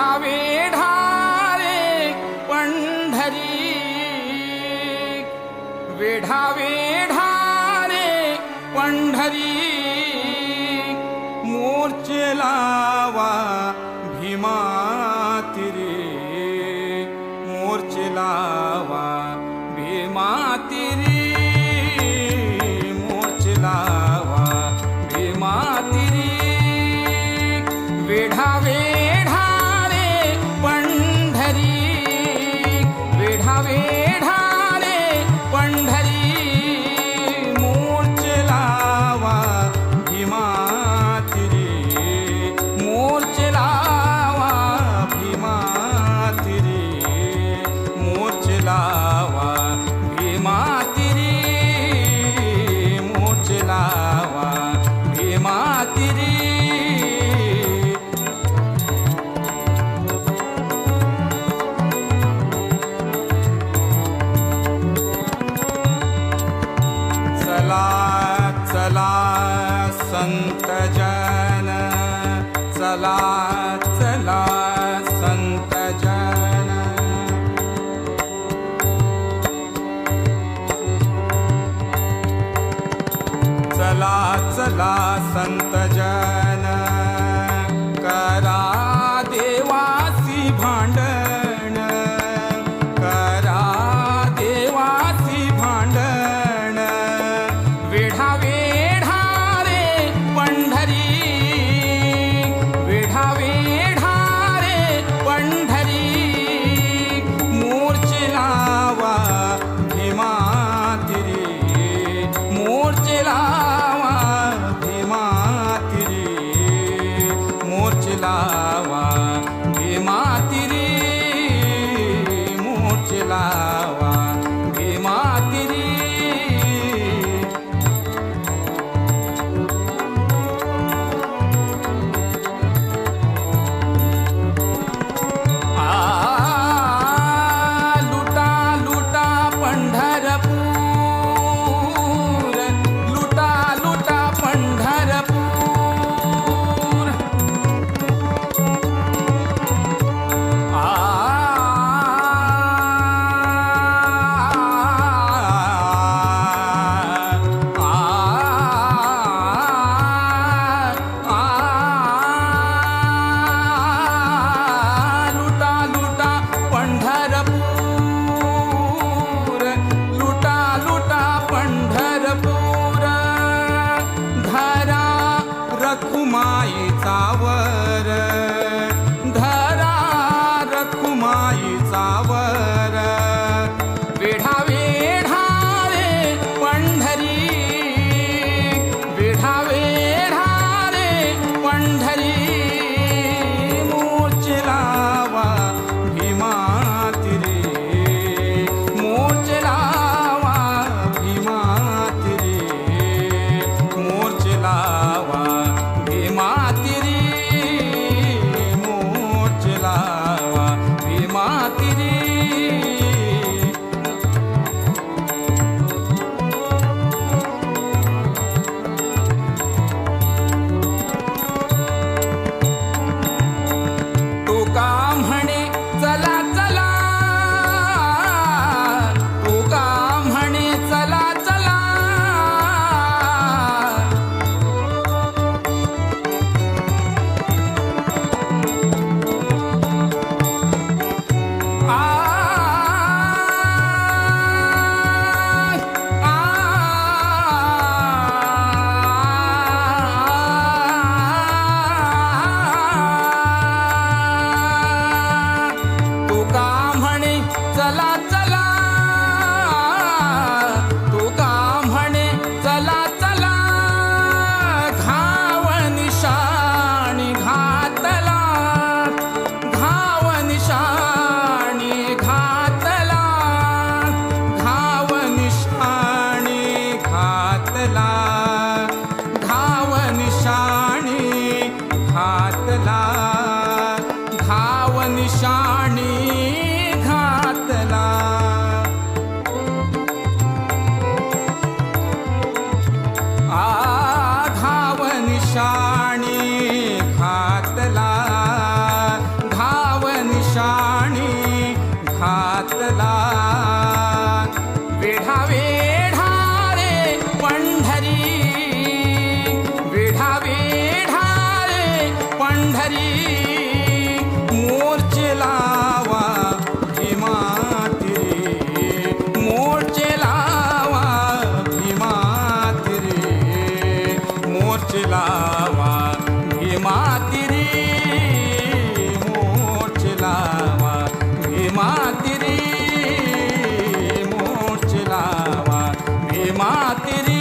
वेढारे पंढरी। वेढावे ढारे पंढरी। मोर्चेलावा भीमातिरे मोर्चे Santa Jana. திரு माईचा वर. घातला वेढा वेढा रे पंढरी. वेढा वेढा रे पंढरी. मोर्चे लावा भीमातिरे मोर्चे लावा भीमातिरे मोर्चे लावा खातिर